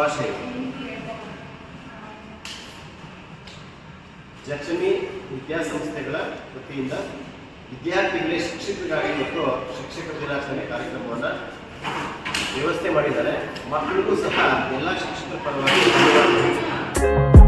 ಶುಭಾಶಯಗಳು ಜಕ್ಷಮಿ ವಿದ್ಯಾಸಂಸ್ಥೆಗಳ ವತಿಯಿಂದ ವಿದ್ಯಾರ್ಥಿಗಳೇ ಶಿಕ್ಷಕರಿಗಾಗಿ ಮತ್ತು ಶಿಕ್ಷಕರ ದಿನಾಚರಣೆ ಕಾರ್ಯಕ್ರಮವನ್ನು ವ್ಯವಸ್ಥೆ ಮಾಡಿದ್ದಾರೆ. ಮಕ್ಕಳಿಗೂ ಸಹ ಎಲ್ಲ ಶಿಕ್ಷಕರ ಪರವಾಗಿ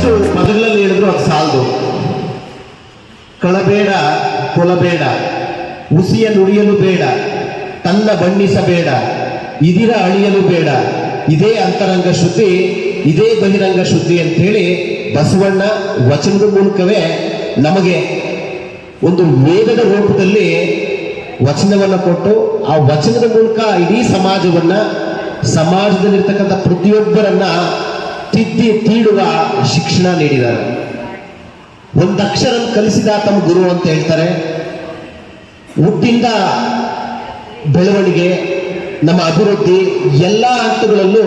ಎಷ್ಟು ಪದಗಳಲ್ಲಿ ಹೇಳಿದ್ರು ಅದು ಸಾಲದು. ಕಳಬೇಡ, ಕೊಲಬೇಡ, ಉಸಿಯ ನುಡಿಯಲು ಬೇಡ, ತನ್ನ ಬಣ್ಣಿಸಬೇಡ, ಇದಿರ ಅಳಿಯಲು ಬೇಡ, ಇದೇ ಅಂತರಂಗ ಶುದ್ಧಿ, ಇದೇ ಬಹಿರಂಗ ಶುದ್ಧಿ ಅಂತ ಹೇಳಿ ಬಸವಣ್ಣ ವಚನದ ಮೂಲಕವೇ ನಮಗೆ ಒಂದು ವೇದದ ರೂಪದಲ್ಲಿ ವಚನವನ್ನು ಕೊಟ್ಟು, ಆ ವಚನದ ಮೂಲಕ ಇಡೀ ಸಮಾಜವನ್ನ, ಸಮಾಜದಲ್ಲಿರ್ತಕ್ಕಂಥ ಪ್ರತಿಯೊಬ್ಬರನ್ನ ತಿದ್ದಿ ತೀಡುವ ಶಿಕ್ಷಣ ನೀಡಿದ್ದಾರೆ. ಒಂದು ಅಕ್ಷರ ಕಲಿಸಿದ ತಮ್ಮ ಗುರು ಅಂತ ಹೇಳ್ತಾರೆ. ಹುಟ್ಟಿಂದ ಬೆಳವಣಿಗೆ, ನಮ್ಮ ಅಭಿವೃದ್ಧಿ, ಎಲ್ಲ ಹಂತಗಳಲ್ಲೂ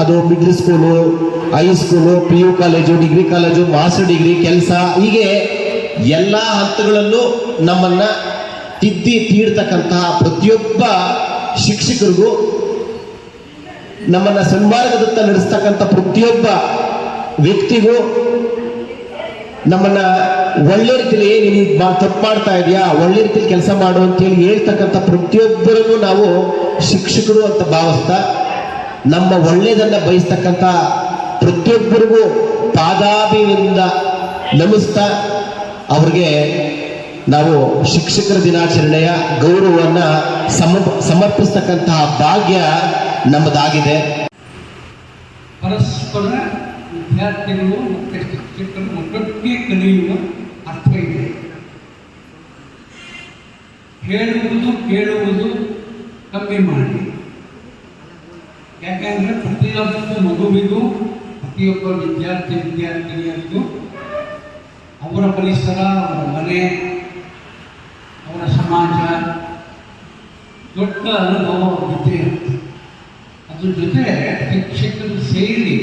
ಅದು middle school high school P U college degree college master degree ಕೆಲಸ, ಹೀಗೆ ಎಲ್ಲ ಹಂತಗಳಲ್ಲೂ ನಮ್ಮನ್ನ ತಿದ್ದಿ ತೀಡ್ತಕ್ಕಂತಹ ಪ್ರತಿಯೊಬ್ಬ ಶಿಕ್ಷಕರಿಗೂ ನಮ್ಮನ್ನ ಸನ್ಮಾರ್ಗದತ್ತ ನಡೆಸ್ತಕ್ಕಂಥ ಪ್ರತಿಯೊಬ್ಬ ವ್ಯಕ್ತಿಗೂ ನಮ್ಮನ್ನ ಒಳ್ಳೆ ರೀತಿಯಲ್ಲಿ ನೀನು ತಪ್ಪು ಮಾಡ್ತಾ ಇದೆಯಾ? ಒಳ್ಳೆ ರೀತಿಯಲ್ಲಿ ಕೆಲಸ ಮಾಡು ಅಂತ ಹೇಳಿ ಹೇಳ್ತಕ್ಕಂಥ ಪ್ರತಿಯೊಬ್ಬರನ್ನು ನಾವು ಶಿಕ್ಷಕರು ಅಂತ ಭಾವಿಸ್ತಾ ನಮ್ಮ ಒಳ್ಳೆಯದನ್ನ ಬಯಸ್ತಕ್ಕಂಥ ಪ್ರತಿಯೊಬ್ಬರಿಗೂ ಪಾದಾಭಿಯಿಂದ ನಮಿಸ್ತಾ. ಅವ್ರಿಗೆ ನಾವು ಶಿಕ್ಷಕರ ದಿನಾಚರಣೆಯ ಗೌರವವನ್ನ ಸಮ ಸಮರ್ಪಿಸ್ತಕ್ಕಂತಹ ಭಾಗ್ಯ ನಮ್ಮದಾಗಿದೆ ಪರಸ್ಪರ ವಿದ್ಯಾರ್ಥಿಗಳು ಮತ್ತು ಶಿಕ್ಷಕರು ಒಟ್ಟೊಟ್ಟಿಗೆ ಕಲಿಯುವ ಅರ್ಥ ಇದೆ. ಹೇಳುವುದು, ಕೇಳುವುದು ಕಮ್ಮಿ ಮಾಡಿ. ಯಾಕೆಂದರೆ ಪ್ರತಿಯೊಬ್ಬ ಮಗುವಿಗೂ, ಪ್ರತಿಯೊಬ್ಬ ವಿದ್ಯಾರ್ಥಿ, ವಿದ್ಯಾರ್ಥಿನಿಯರಿಗೂ ಅವರ ಪರಿಸರ, ಅವರ ಮನೆ, ಅವರ ಸಮಾಜ ದೊಡ್ಡ ಅನುಭವ, ವಿದ್ಯೆ. ಅದ್ರ ಜೊತೆ ಶಿಕ್ಷಕರು ಸೇರಿ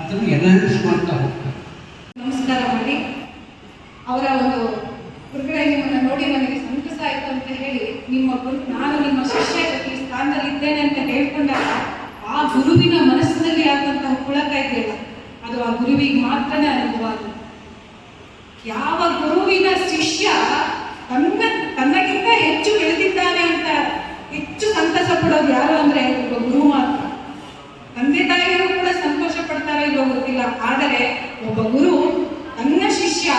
ಅದನ್ನು ಎನ್ಹಾನ್ಸ್ ಮಾಡ್ತಾ ಹೋಗ್ತಾರೆ. ನಮಸ್ಕಾರ ಮಾಡಿ ಅವರ ಒಂದು ಗುರುಗಳ ನೋಡಿ ನನಗೆ ಸಂತಸ ಆಯ್ತು ಅಂತ ಹೇಳಿ ನಿಮ್ಮ ಗುರು- ನಾನು ನಿಮ್ಮ ಶಿಷ್ಯ ಈ ಸ್ಥಾನದಲ್ಲಿ ಇದ್ದೇನೆ ಅಂತ ಹೇಳ್ಕೊಂಡಾಗ ಆ ಗುರುವಿನ ಮನಸ್ಸಿನಲ್ಲಿ ಆದಂತಹ ಕುಳಕ ಇದೆಯಲ್ಲ, ಅದು ಆ ಗುರುವಿಗೆ ಮಾತ್ರನೇ ಅನುಭವ ಆಗುತ್ತೆ ಯಾವ ಗುರುವಿನ ಶಿಷ್ಯ ತನ್ನ ತನ್ನಗಿಂತ ಹೆಚ್ಚು ಬೆಳೆದಿದ್ದಾನೆ ಅಂತ ಹೆಚ್ಚು ಸಂತಸ ಪಡೋದು ಯಾರು ಅಂದ್ರೆ ಒಬ್ಬ ಗುರು ಮಾತ್ರ ತಂದೆ ತಾಯಿಯರು ಕೂಡ ಸಂತೋಷ ಪಡ್ತಾರೋ ಆದರೆ ಒಬ್ಬ ಗುರು ಅನ್ನ ಶಿಷ್ಯ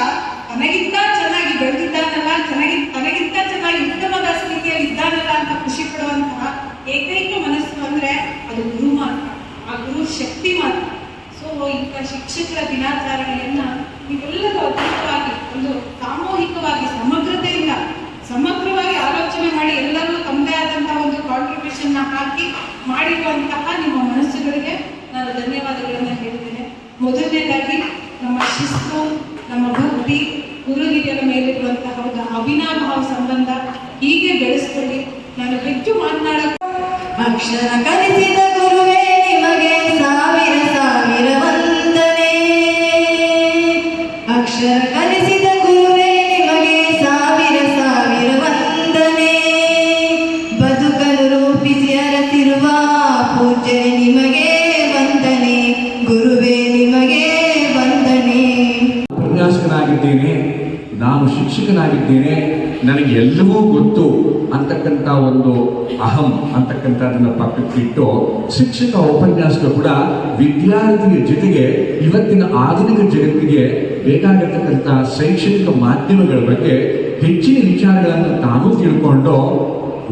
ತನಗಿಂತ ಚೆನ್ನಾಗಿ ಬೆಳೆದಿದ್ದಾನಲ್ಲ ಚೆನ್ನಾಗಿ ತನಗಿಂತ ಚೆನ್ನಾಗಿ ಉತ್ತಮದ ಸ್ಥಿತಿಯಲ್ಲಿ ಇದ್ದಾನಲ್ಲ ಅಂತ ಖುಷಿ ಪಡುವಂತಹ ಏಕೈಕ ಮನಸ್ಸು ಅಂದ್ರೆ ಅದು ಗುರು ಮಾತ್ರ. ಆ ಗುರು ಶಕ್ತಿ ಮಾತ್ರ. ಸೊ ಇಂಥ ಶಿಕ್ಷಕರ ದಿನಾಚರಣೆಯನ್ನ ನೀವೆಲ್ಲರೂ ಅದ್ಭುತವಾಗಿ ಒಂದು ಸಾಮೂಹಿಕವಾಗಿ ಸಮಗ್ರತೆಯಿಂದ, ಸಮಗ್ರವಾಗಿ ಆಲೋಚನೆ ಮಾಡಿ ಎಲ್ಲರೂ ತಮ್ಮದೇ ಆದಂತಹ ಒಂದು ಕಾಂಟ್ರಿಬ್ಯೂಷನ್ ಹಾಕಿ ಮಾಡಿರುವಂತಹ ನಿಮ್ಮ ಮನಸ್ಸುಗಳಿಗೆ ನಾನು ಧನ್ಯವಾದಗಳನ್ನು ಹೇಳ್ತೇನೆ. ಮೊದಲನೇದಾಗಿ ನಮ್ಮ ಶಿಸ್ತು, ನಮ್ಮ ಭಕ್ತಿ ಗುರುಹಿರಿಯರ ಮೇಲಿರುವಂತಹ ಒಂದು ಅವಿನಾಭಾವ ಸಂಬಂಧ ಹೀಗೆ ಬೆಳೆಸ್ಕೊಳ್ಳಿ. ನಾನು ಹೆಚ್ಚು ಮಾತನಾಡಕ್ಕೆ ಅಕ್ಷರ ಕಲಿಸಿದ ಗುರುವೇ, ನಿಮಗೆ ಸಾವಿರ ಸಾವಿರ ವಂದನೆ. ಅಕ್ಷರ ಕಲಿಸಿದ ಗುರುವೇ, ನಿಮಗೆ ಸಾವಿರ ಸಾವಿರ ವಂದನೆ. ಬದುಕಲು ರೂಪಿಸಿ ಅರತಿರುವ ಪೂಜೆ ನಿಮಗೆ ಗುರುವೇ, ನಿಮಗೆ ವಂದನೆ. ಉಪನ್ಯಾಸಕನಾಗಿದ್ದೇನೆ, ನಾನು ಶಿಕ್ಷಕನಾಗಿದ್ದೇನೆ, ನನಗೆ ಎಲ್ಲವೂ ಗೊತ್ತು ಅಂತಕ್ಕಂಥ ಒಂದು ಅಹಂ ಅಂತಕ್ಕಂಥದ್ದನ್ನು ಪಕ್ಕಕ್ಕಿಟ್ಟು ಶಿಕ್ಷಕ ಉಪನ್ಯಾಸಕ ಕೂಡ ವಿದ್ಯಾರ್ಥಿಯ ಜೊತೆಗೆ ಇವತ್ತಿನ ಆಧುನಿಕ ಜಗತ್ತಿಗೆ ಬೇಕಾಗಿರ್ತಕ್ಕಂಥ ಶೈಕ್ಷಣಿಕ ಮಾಧ್ಯಮಗಳ ಬಗ್ಗೆ ಹೆಚ್ಚಿನ ವಿಚಾರಗಳನ್ನು ತಾನೂ ತಿಳ್ಕೊಂಡು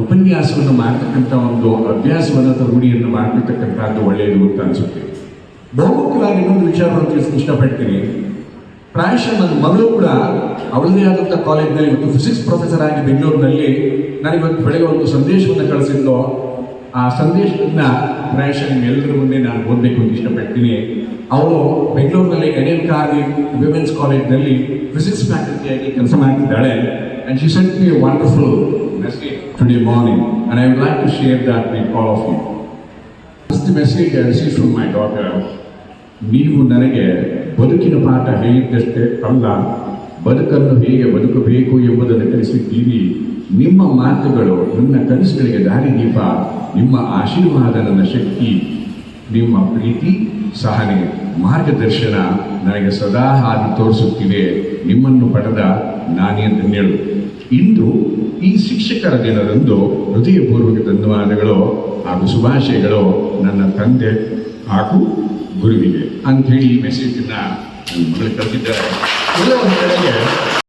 ಉಪನ್ಯಾಸವನ್ನು ಮಾಡ್ತಕ್ಕಂಥ ಒಂದು ಅಭ್ಯಾಸವನ್ನು ರೂಢಿಯನ್ನು ಮಾಡ್ತಿರ್ತಕ್ಕಂಥದ್ದು ಒಳ್ಳೆಯದು ಅಂತ ಅನಿಸುತ್ತೆ. ಬಹುಮುಖ್ಯವಾಗಿ ಇನ್ನೊಂದು ವಿಚಾರವನ್ನು ತಿಳಿಸಲು ಇಷ್ಟಪಡ್ತೀನಿ. ಪ್ರಾಯಶಃ ನನ್ನ ಮಗಳು ಕೂಡ ಅವಳದೇ ಆದಂಥ ಕಾಲೇಜ್ನಲ್ಲಿ ಇವತ್ತು ಫಿಸಿಕ್ಸ್ ಪ್ರೊಫೆಸರ್ ಆಗಿ ಬೆಂಗಳೂರಿನಲ್ಲಿ ಇವತ್ತು ಬೆಳಗ್ಗೆ ಒಂದು ಸಂದೇಶವನ್ನು ಕಳಿಸಿದ್ದು ಆ ಸಂದೇಶದಿಂದ ಪ್ರಾಯಶಃ ನಿಮ್ಮೆಲ್ಲರ ಮುಂದೆ ನಾನು ಓದಬೇಕು ಅಂತ ಇಷ್ಟಪಡ್ತೀನಿ. ಅವರು ಬೆಂಗಳೂರಿನಲ್ಲಿ ಎನ್ ಕಾರ್ಗಿ ವಿಮೆನ್ಸ್ ಕಾಲೇಜ್ನಲ್ಲಿ ಫಿಸಿಕ್ಸ್ ಫ್ಯಾಕಲ್ಟಿಯಾಗಿ ಕೆಲಸ ಮಾಡ್ತಿದ್ದಾಳೆ. And she sent me wonderful message today morning and I would like to share that with all of you the message I receive from my daughter. ನೀವು ನನಗೆ ಬದುಕಿನ ಪಾಠ ಹೇಳಿದ್ದಷ್ಟೇ ಅಲ್ಲ, ಬದುಕನ್ನು ಹೇಗೆ ಬದುಕಬೇಕು ಎಂಬುದನ್ನು ಕಲಿಸಿದ್ದೀರಿ ನಿಮ್ಮ ಮಾತುಗಳು ನನ್ನ ಕನಸುಗಳಿಗೆ ದಾರಿದೀಪ ನಿಮ್ಮ ಆಶೀರ್ವಾದ ನನ್ನ ಶಕ್ತಿ, ನಿಮ್ಮ ಪ್ರೀತಿ, ಸಹನೆ, ಮಾರ್ಗದರ್ಶನ ನನಗೆ ಸದಾ ಹಾದಿ ತೋರಿಸುತ್ತಿವೆ. ನಿಮ್ಮನ್ನು ಪಡೆದ ನಾನೇ ಧನ್ಯಳು. ಇಂದು ಈ ಶಿಕ್ಷಕರ ದಿನದಂದು ಹೃದಯಪೂರ್ವಕ ಧನ್ಯವಾದಗಳು ಹಾಗೂ ಶುಭಾಶಯಗಳು ನನ್ನ ತಂದೆ ಹಾಗೂ ಗುರುವಿಗೆ. ಅಂಥೇಳಿ ಈ ಮೆಸೇಜ್ ನನ್ನ ಮಗಳು ಕಳಿಸಿದ್ದಾರೆ. ಎಲ್ಲ ಒಂದು ಕಡೆಗೆ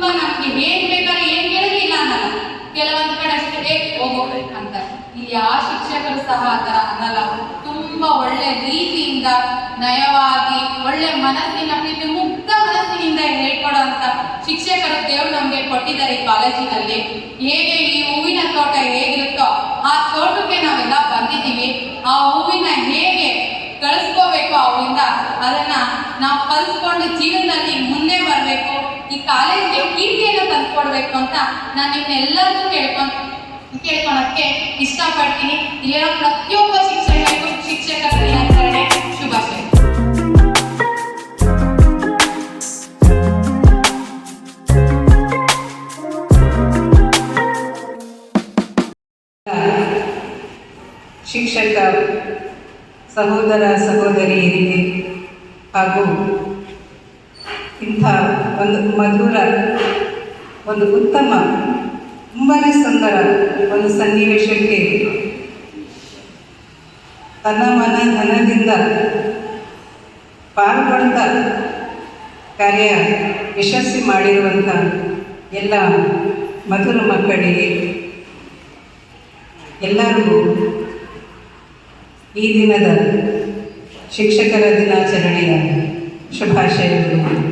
ತುಂಬ ನಮಗೆ ಏನ್ ಬೇಕಾದ್ರೆ ಏನ್ ಕೇಳಿದ್ರೆ ಇಲ್ಲ ಅನ್ನಲ್ಲ. ಕೆಲವೊಂದು ಕಡೆ ಅಷ್ಟೇ ಹೋಗೋಗ್ಬೇಕು ಹೋಗೋ ಅಂತ ಇಲ್ಲಿ ಆ ಶಿಕ್ಷಕರು ಸಹ ಆತರ ಅನ್ನಲ್ಲ. ತುಂಬಾ ಒಳ್ಳೆ ರೀತಿಯಿಂದ, ನಯವಾಗಿ, ಒಳ್ಳೆ ಮನಸ್ಸಿನ ಪ್ರೀತಿ ಮುಕ್ತ ಮನಸ್ಸಿನಿಂದ ಅಂತ ಶಿಕ್ಷಕರು ದೇವರು ನಮ್ಗೆ ಕೊಟ್ಟಿದ್ದಾರೆ ಈ ಕಾಲೇಜಿನಲ್ಲಿ. ಹೇಗೆ ಈ ಹೂವಿನ ತೋಟ ಹೇಗಿರುತ್ತೋ, ಆ ತೋಟಕ್ಕೆ ನಾವೆಲ್ಲ ಬಂದಿದ್ದೀವಿ. ಆ ಹೂವಿನ ಹೇಗೆ ಕಳಿಸ್ಕೋಬೇಕು ಅವರಿಂದ, ಅದನ್ನ ನಾವು ಕಲಿಸ್ಕೊಂಡು ಜೀವನದಲ್ಲಿ ಮುಂದೆ ಬರಬೇಕು. ಈ ಕಾಲೇಜ್ಗೆ ತಂದ್ಕೊಡ್ಬೇಕು ಅಂತ ನಾನು ನಿಮ್ಮೆಲ್ಲರಿಗೂ ಕೇಳ್ಕೊಂಡು ಕೇಳ್ಕೊಳಕ್ಕೆ ಇಷ್ಟಪಡ್ತೀನಿ. ಇಲ್ಲಿರೋ ಪ್ರತಿಯೊಬ್ಬ ಶಿಕ್ಷಕರಿಗೂ ಶಿಕ್ಷಕರ ದಿನಾಚರಣೆ ಶುಭಾಶಯ. ಶಿಕ್ಷಕ ಸಹೋದರ ಸಹೋದರಿಯರಿಗೆ ಹಾಗೂ ಇಂಥ ಒಂದು ಮಧುರ ಒಂದು ಉತ್ತಮ ತುಂಬಾ ಸುಂದರ ಒಂದು ಸನ್ನಿವೇಶಕ್ಕೆ ತನ್ನ ಮನ ಧನದಿಂದ ಪಾಲ್ಗೊಳ್ತಾ ಕಾರ್ಯ ಯಶಸ್ವಿ ಮಾಡಿರುವಂಥ ಎಲ್ಲ ಮಧುರ ಮಕ್ಕಳಿಗೆ ಎಲ್ಲರಿಗೂ ಈ ದಿನದ ಶಿಕ್ಷಕರ ದಿನಾಚರಣೆಯ ಶುಭಾಶಯಗಳು.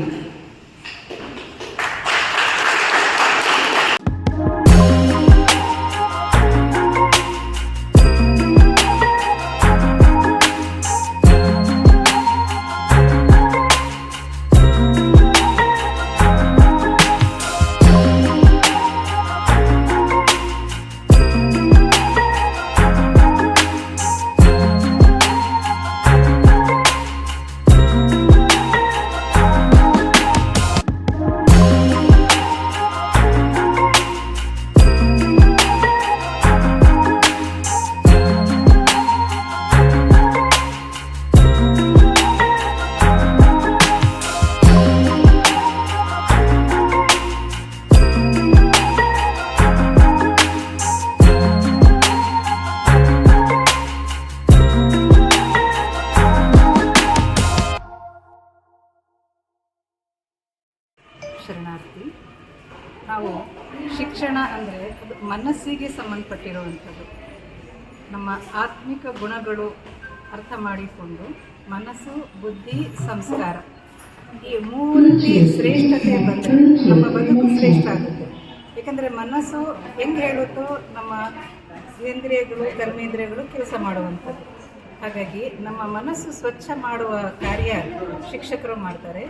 ಶರಣಾರ್ಥಿ. ನಾವು ಶಿಕ್ಷಣ ಅಂದರೆ ಅದು ಮನಸ್ಸಿಗೆ ಸಂಬಂಧಪಟ್ಟಿರುವಂಥದ್ದು. ನಮ್ಮ ಆತ್ಮಿಕ ಗುಣಗಳು ಅರ್ಥ ಮಾಡಿಕೊಂಡು ಮನಸ್ಸು, ಬುದ್ಧಿ, ಸಂಸ್ಕಾರ ಈ ಮೂರಲ್ಲಿ ಶ್ರೇಷ್ಠತೆ ಬಂದರೆ ನಮ್ಮ ಬದುಕು ಶ್ರೇಷ್ಠ ಆಗುತ್ತೆ. ಏಕೆಂದರೆ ಮನಸ್ಸು ಹೆಂಗೆ ಹೇಳುತ್ತೋ ನಮ್ಮ ಇಂದ್ರಿಯಗಳು, ಕರ್ಮೇಂದ್ರಿಯಗಳು ಕೆಲಸ ಮಾಡುವಂಥದ್ದು. ಹಾಗಾಗಿ ನಮ್ಮ ಮನಸ್ಸು ಸ್ವಚ್ಛ ಮಾಡುವ ಕಾರ್ಯ ಶಿಕ್ಷಕರು ಮಾಡ್ತಾರೆ.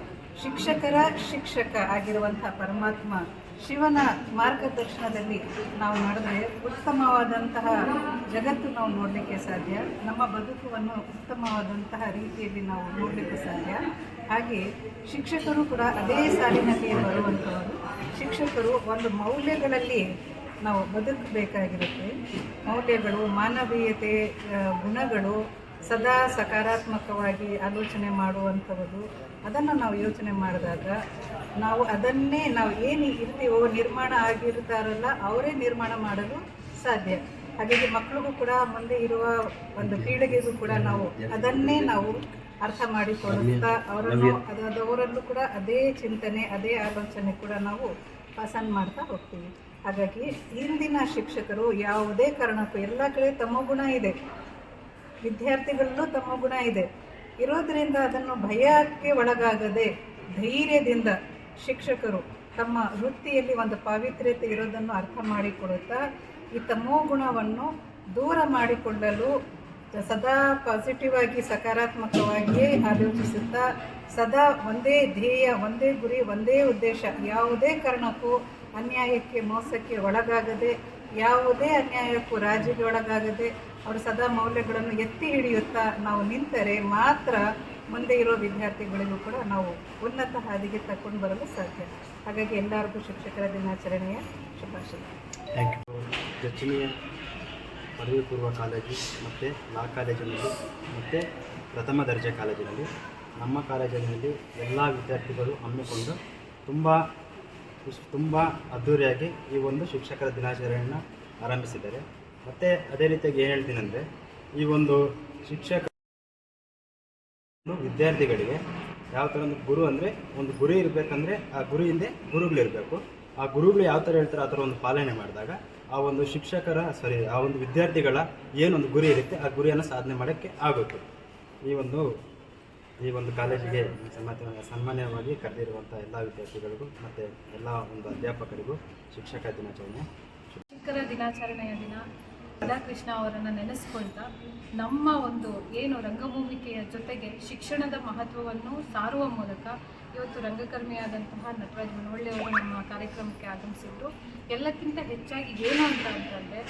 ಶಿಕ್ಷಕರ ಶಿಕ್ಷಕ ಆಗಿರುವಂಥ ಪರಮಾತ್ಮ ಶಿವನ ಮಾರ್ಗದರ್ಶನದಲ್ಲಿ ನಾವು ನಡೆದರೆ ಉತ್ತಮವಾದಂತಹ ಜಗತ್ತು ನಾವು ನೋಡಲಿಕ್ಕೆ ಸಾಧ್ಯ. ನಮ್ಮ ಬದುಕುವನ್ನು ಉತ್ತಮವಾದಂತಹ ರೀತಿಯಲ್ಲಿ ನಾವು ನೋಡಲಿಕ್ಕೆ ಸಾಧ್ಯ. ಹಾಗೆ ಶಿಕ್ಷಕರು ಕೂಡ ಅದೇ ಸಾಲಿನಲ್ಲಿ ಬರುವಂಥವರು. ಶಿಕ್ಷಕರು ಒಂದು ಮೌಲ್ಯಗಳಲ್ಲಿ ನಾವು ಬದುಕಬೇಕಾಗಿರುತ್ತೆ. ಮೌಲ್ಯಗಳು, ಮಾನವೀಯತೆ ಗುಣಗಳು ಸದಾ ಸಕಾರಾತ್ಮಕವಾಗಿ ಆಲೋಚನೆ ಮಾಡುವಂಥದ್ದು ಅದನ್ನು ನಾವು ಯೋಚನೆ ಮಾಡಿದಾಗ ನಾವು ಅದನ್ನೇ ನಾವು ಏನು ಇರ್ತೀವೋ ನಿರ್ಮಾಣ ಆಗಿರ್ತಾರಲ್ಲ ಅವರೇ ನಿರ್ಮಾಣ ಮಾಡಲು ಸಾಧ್ಯ. ಹಾಗಾಗಿ ಮಕ್ಕಳಿಗೂ ಕೂಡ ಮುಂದೆ ಇರುವ ಒಂದು ಪೀಳಿಗೆಗೂ ಕೂಡ ನಾವು ಅದನ್ನೇ ನಾವು ಅರ್ಥ ಮಾಡಿಕೊಳ್ಳುತ್ತಾ ಅವರನ್ನು ಅದಾದವರಲ್ಲೂ ಕೂಡ ಅದೇ ಚಿಂತನೆ ಅದೇ ಆಲೋಚನೆ ಕೂಡ ನಾವು ಪಾಸನ್ ಮಾಡ್ತಾ ಹೋಗ್ತೀವಿ. ಹಾಗಾಗಿ ಇಂದಿನ ಶಿಕ್ಷಕರು ಯಾವುದೇ ಕಾರಣಕ್ಕೂ ಎಲ್ಲ ಕಡೆ ತಮ್ಮ ಗುಣ ಇದೆ. ವಿದ್ಯಾರ್ಥಿಗಳಲ್ಲೂ ತಮ್ಮ ಗುಣ ಇದೆ. ಇರೋದರಿಂದ ಅದನ್ನು ಭಯಕ್ಕೆ ಒಳಗಾಗದೆ ಧೈರ್ಯದಿಂದ ಶಿಕ್ಷಕರು ತಮ್ಮ ವೃತ್ತಿಯಲ್ಲಿ ಒಂದು ಪಾವಿತ್ರ್ಯತೆ ಇರೋದನ್ನು ಅರ್ಥ ಮಾಡಿಕೊಡುತ್ತಾ ಈ ತಮ್ಮೋ ಗುಣವನ್ನು ದೂರ ಮಾಡಿಕೊಳ್ಳಲು ಸದಾ ಪಾಸಿಟಿವ್ ಆಗಿ, ಸಕಾರಾತ್ಮಕವಾಗಿಯೇ ಆಲೋಚಿಸುತ್ತಾ, ಸದಾ ಒಂದೇ ಧ್ಯೇಯ, ಒಂದೇ ಗುರಿ, ಒಂದೇ ಉದ್ದೇಶ, ಯಾವುದೇ ಕಾರಣಕ್ಕೂ ಅನ್ಯಾಯಕ್ಕೆ, ಮೋಸಕ್ಕೆ ಒಳಗಾಗದೆ, ಯಾವುದೇ ಅನ್ಯಾಯಕ್ಕೂ ರಾಜಿಗೆ ಒಳಗಾಗದೆ ಅವರು ಸದಾ ಮೌಲ್ಯಗಳನ್ನು ಎತ್ತಿ ಹಿಡಿಯುತ್ತಾ ನಾವು ನಿಂತರೆ ಮಾತ್ರ ಮುಂದೆ ಇರೋ ವಿದ್ಯಾರ್ಥಿಗಳಿಗೂ ಕೂಡ ನಾವು ಉನ್ನತ ಹಾದಿಗೆ ತಕೊಂಡು ಬರಲು ಸಾಧ್ಯ. ಹಾಗಾಗಿ ಎಲ್ಲರಿಗೂ ಶಿಕ್ಷಕರ ದಿನಾಚರಣೆಯ ಶುಭಾಶಯ. ಥ್ಯಾಂಕ್ ಯು ಪದವಿ ಪೂರ್ವ ಕಾಲೇಜು ಮತ್ತು ಲಾ ಕಾಲೇಜಿನಲ್ಲಿ ಮತ್ತು ಪ್ರಥಮ ದರ್ಜೆ ಕಾಲೇಜಿನಲ್ಲಿ. ನಮ್ಮ ಕಾಲೇಜಿನಲ್ಲಿ ಎಲ್ಲ ವಿದ್ಯಾರ್ಥಿಗಳು ಹಮ್ಮಿಕೊಂಡು ತುಂಬ ತುಂಬ ಅದ್ಧೂರಿಯಾಗಿ ಈ ಒಂದು ಶಿಕ್ಷಕರ ದಿನಾಚರಣೆಯನ್ನು ಆರಂಭಿಸಿದ್ದಾರೆ. ಮತ್ತು ಅದೇ ರೀತಿಯಾಗಿ ಏನು ಹೇಳ್ತೀನಿ ಅಂದರೆ, ಈ ಒಂದು ಶಿಕ್ಷಕ ವಿದ್ಯಾರ್ಥಿಗಳಿಗೆ ಯಾವ ಥರ ಒಂದು ಗುರು ಅಂದರೆ, ಒಂದು ಗುರಿ ಇರಬೇಕಂದ್ರೆ ಆ ಗುರು ಹಿಂದೆ ಗುರುಗಳಿರಬೇಕು ಆ ಗುರುಗಳು ಯಾವ ಥರ ಹೇಳ್ತಾರೆ, ಆ ಥರ ಒಂದು ಪಾಲನೆ ಮಾಡಿದಾಗ ಆ ಒಂದು ಶಿಕ್ಷಕರ ಸಾರಿ ಆ ಒಂದು ವಿದ್ಯಾರ್ಥಿಗಳ ಏನೊಂದು ಗುರಿ ಇರುತ್ತೆ, ಆ ಗುರಿಯನ್ನು ಸಾಧನೆ ಮಾಡೋಕ್ಕೆ ಆಗುತ್ತೆ. ಈ ಒಂದು ಈ ಒಂದು ಕಾಲೇಜಿಗೆ ಸನ್ಮಾನ ಸನ್ಮಾನ್ಯವಾಗಿ ಕರೆದಿರುವಂಥ ಎಲ್ಲ ವಿದ್ಯಾರ್ಥಿಗಳಿಗೂ ಮತ್ತು ಎಲ್ಲ ಒಂದು ಅಧ್ಯಾಪಕರಿಗೂ ಶಿಕ್ಷಕ ದಿನಾಚರಣೆ. ಶಿಕ್ಷಕರ ದಿನಾಚರಣೆಯ ದಿನ. ರಾಧಾಕೃಷ್ಣ ಅವರನ್ನು ನೆನೆಸ್ಕೊಳ್ತಾ ನಮ್ಮ ಒಂದು ಏನು ರಂಗಭೂಮಿಕೆಯ ಜೊತೆಗೆ ಶಿಕ್ಷಣದ ಮಹತ್ವವನ್ನು ಸಾರುವ ಮೂಲಕ ಇವತ್ತು ರಂಗಕರ್ಮಿಯಾದಂತಹ ನಟರಾಜ್ ಮನವಳ್ಳಿಯವರು ನಮ್ಮ ಕಾರ್ಯಕ್ರಮಕ್ಕೆ ಆಗಮಿಸಿದ್ರು. ಎಲ್ಲಕ್ಕಿಂತ ಹೆಚ್ಚಾಗಿ ಏನು ಅಂತ ಅಂತಂದರೆ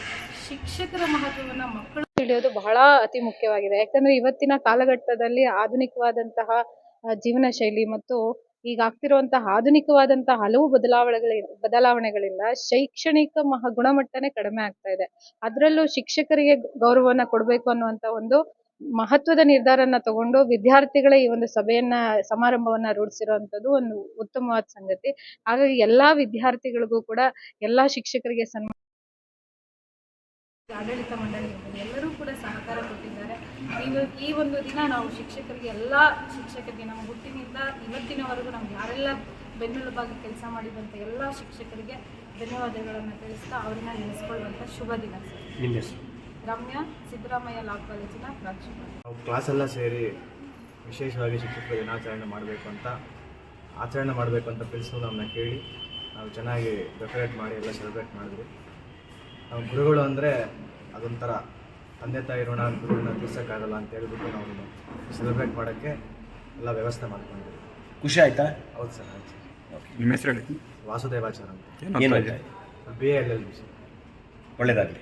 ಶಿಕ್ಷಕರ ಮಹತ್ವವನ್ನು ಮಕ್ಕಳು ತಿಳಿಯೋದು ಬಹಳ ಅತಿ ಮುಖ್ಯವಾಗಿದೆ. ಯಾಕಂದರೆ ಇವತ್ತಿನ ಕಾಲಘಟ್ಟದಲ್ಲಿ ಆಧುನಿಕವಾದಂತಹ ಜೀವನ ಶೈಲಿ ಮತ್ತು ಈಗ ಆಗ್ತಿರುವಂತಹ ಆಧುನಿಕವಾದಂತಹ ಹಲವು ಬದಲಾವಣೆಗಳ, ಬದಲಾವಣೆಗಳಿಂದ ಶೈಕ್ಷಣಿಕ ಮಹ ಗುಣಮಟ್ಟನೇ ಕಡಿಮೆ ಆಗ್ತಾ ಇದೆ. ಅದರಲ್ಲೂ ಶಿಕ್ಷಕರಿಗೆ ಗೌರವವನ್ನ ಕೊಡಬೇಕು ಅನ್ನುವಂತ ಒಂದು ಮಹತ್ವದ ನಿರ್ಧಾರನ ತಗೊಂಡು ವಿದ್ಯಾರ್ಥಿಗಳ ಈ ಒಂದು ಸಭೆಯನ್ನ, ಸಮಾರಂಭವನ್ನ ರೂಢಿಸಿರುವಂತದ್ದು ಒಂದು ಉತ್ತಮವಾದ ಸಂಗತಿ. ಹಾಗಾಗಿ ಎಲ್ಲಾ ವಿದ್ಯಾರ್ಥಿಗಳಿಗೂ ಕೂಡ ಎಲ್ಲಾ ಶಿಕ್ಷಕರಿಗೆ ಸನ್ಮಾನ ಆಡಳಿತ ಮಂಡಳಿ ಎಲ್ಲರೂ ಕೂಡ ಸಹಕಾರ ಕೊಟ್ಟಿದ್ದಾರೆ. ಇವತ್ತು ಈ ಒಂದು ದಿನ ನಾವು ಶಿಕ್ಷಕರಿಗೆ ಎಲ್ಲ ಶಿಕ್ಷಕರಿಗೆ ನಮ್ಮ ಹುಟ್ಟಿನಿಂದ ಇವತ್ತಿನವರೆಗೂ ನಮ್ಗೆ ಯಾರೆಲ್ಲ ಬೆನ್ನೆಲುಬಾಗಿ ಕೆಲಸ ಮಾಡಿದಂಥ ಎಲ್ಲ ಶಿಕ್ಷಕರಿಗೆ ಧನ್ಯವಾದಗಳನ್ನು ತಿಳಿಸ್ತಾ ಅವರನ್ನ ನೆನೆಸ್ಕೊಳ್ಳುವಂಥ ಶುಭ ದಿನ ಸರ್. ರಮ್ಯ ಸಿದ್ದರಾಮಯ್ಯ ಲಾ ಕಾಲೇಜಿನ ಪ್ರಾಂಶುಪಾಲ ನಾವು ಕ್ಲಾಸೆಲ್ಲ ಸೇರಿ ವಿಶೇಷವಾಗಿ ಶಿಕ್ಷಕರ ದಿನಾಚರಣೆ ಮಾಡಬೇಕು ಅಂತ ಆಚರಣೆ ಮಾಡಬೇಕು ಅಂತ ಪ್ರಿನ್ಸಿಪಲ್ ಕೇಳಿ ನಾವು ಚೆನ್ನಾಗಿ ಡೆಕೋರೇಟ್ ಮಾಡಿ ಎಲ್ಲ ಸೆಲೆಬ್ರೇಟ್ ಮಾಡಿದ್ವಿ. ನಾವು ಗುರುಗಳು ಅಂದರೆ ಅದೊಂಥರ ತಂದೆ ತಾಯಿ ಋಣ ಗುರುಗಳನ್ನ ತೀರ್ಸೋಕ್ಕಾಗಲ್ಲ ಅಂತ ಹೇಳ್ಬಿಟ್ಟು ನಾವು ಸೆಲೆಬ್ರೇಟ್ ಮಾಡೋಕ್ಕೆ ಎಲ್ಲ ವ್ಯವಸ್ಥೆ ಮಾಡ್ಕೊಂಡಿದ್ದೀವಿ. ಖುಷಿ ಆಯ್ತಾ? ಹೌದು ಸರ್ ಆಯ್ತು ನಿಮ್ಮ ಹೆಸರು ಹೇಳಿ? ವಾಸುದೇವಾಚಾರ ಅಂತ. ಏನು ಆಯ್ತು B L L B sir ಒಳ್ಳೇದಾಗಲಿ.